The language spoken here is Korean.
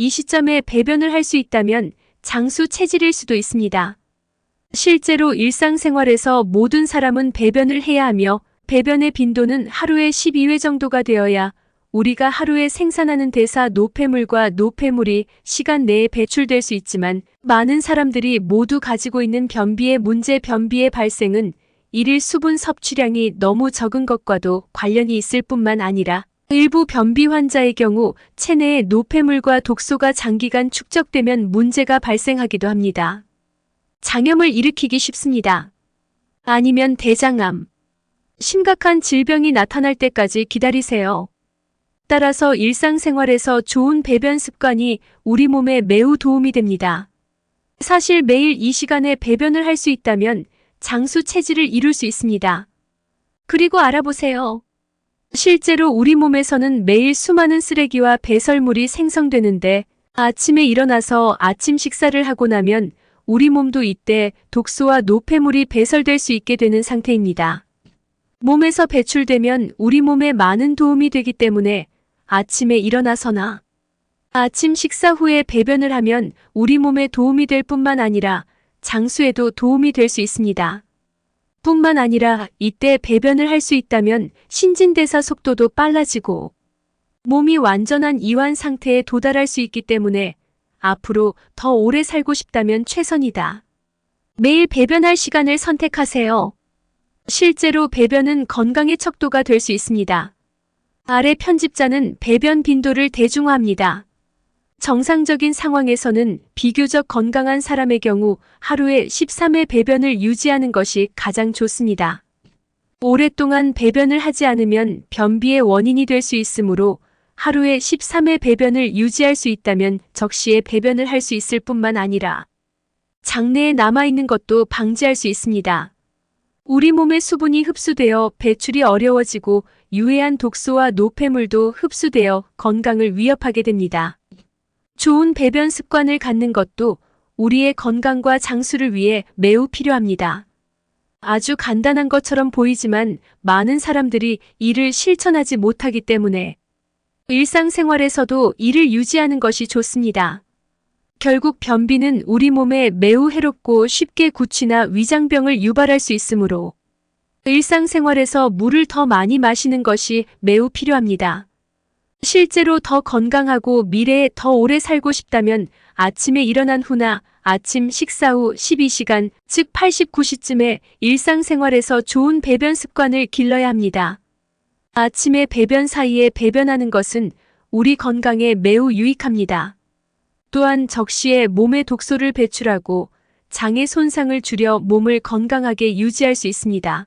이 시점에 배변을 할 수 있다면 장수 체질일 수도 있습니다. 실제로 일상생활에서 모든 사람은 배변을 해야 하며 배변의 빈도는 하루에 12회 정도가 되어야 우리가 하루에 생산하는 대사 노폐물과 노폐물이 시간 내에 배출될 수 있지만 많은 사람들이 모두 가지고 있는 변비의 문제 변비의 발생은 일일 수분 섭취량이 너무 적은 것과도 관련이 있을 뿐만 아니라 일부 변비 환자의 경우 체내에 노폐물과 독소가 장기간 축적되면 문제가 발생하기도 합니다. 장염을 일으키기 쉽습니다. 아니면 대장암. 심각한 질병이 나타날 때까지 기다리세요. 따라서 일상생활에서 좋은 배변 습관이 우리 몸에 매우 도움이 됩니다. 사실 매일 이 시간에 배변을 할 수 있다면 장수 체질을 이룰 수 있습니다. 그리고 알아보세요. 실제로 우리 몸에서는 매일 수많은 쓰레기와 배설물이 생성되는데 아침에 일어나서 아침 식사를 하고 나면 우리 몸도 이때 독소와 노폐물이 배설될 수 있게 되는 상태입니다. 몸에서 배출되면 우리 몸에 많은 도움이 되기 때문에 아침에 일어나서나 아침 식사 후에 배변을 하면 우리 몸에 도움이 될 뿐만 아니라 장수에도 도움이 될 수 있습니다. 뿐만 아니라 이때 배변을 할 수 있다면 신진대사 속도도 빨라지고 몸이 완전한 이완 상태에 도달할 수 있기 때문에 앞으로 더 오래 살고 싶다면 최선이다. 매일 배변할 시간을 선택하세요. 실제로 배변은 건강의 척도가 될 수 있습니다. 아래 편집자는 배변 빈도를 대중화합니다. 정상적인 상황에서는 비교적 건강한 사람의 경우 하루에 13회 배변을 유지하는 것이 가장 좋습니다. 오랫동안 배변을 하지 않으면 변비의 원인이 될 수 있으므로 하루에 13회 배변을 유지할 수 있다면 적시에 배변을 할 수 있을 뿐만 아니라 장내에 남아있는 것도 방지할 수 있습니다. 우리 몸의 수분이 흡수되어 배출이 어려워지고 유해한 독소와 노폐물도 흡수되어 건강을 위협하게 됩니다. 좋은 배변 습관을 갖는 것도 우리의 건강과 장수를 위해 매우 필요합니다. 아주 간단한 것처럼 보이지만 많은 사람들이 이를 실천하지 못하기 때문에 일상생활에서도 이를 유지하는 것이 좋습니다. 결국 변비는 우리 몸에 매우 해롭고 쉽게 구취나 위장병을 유발할 수 있으므로 일상생활에서 물을 더 많이 마시는 것이 매우 필요합니다. 실제로 더 건강하고 미래에 더 오래 살고 싶다면 아침에 일어난 후나 아침 식사 후 12시간, 즉 89시쯤에 일상생활에서 좋은 배변 습관을 길러야 합니다. 아침에 배변 사이에 배변하는 것은 우리 건강에 매우 유익합니다. 또한 적시에 몸의 독소를 배출하고 장의 손상을 줄여 몸을 건강하게 유지할 수 있습니다.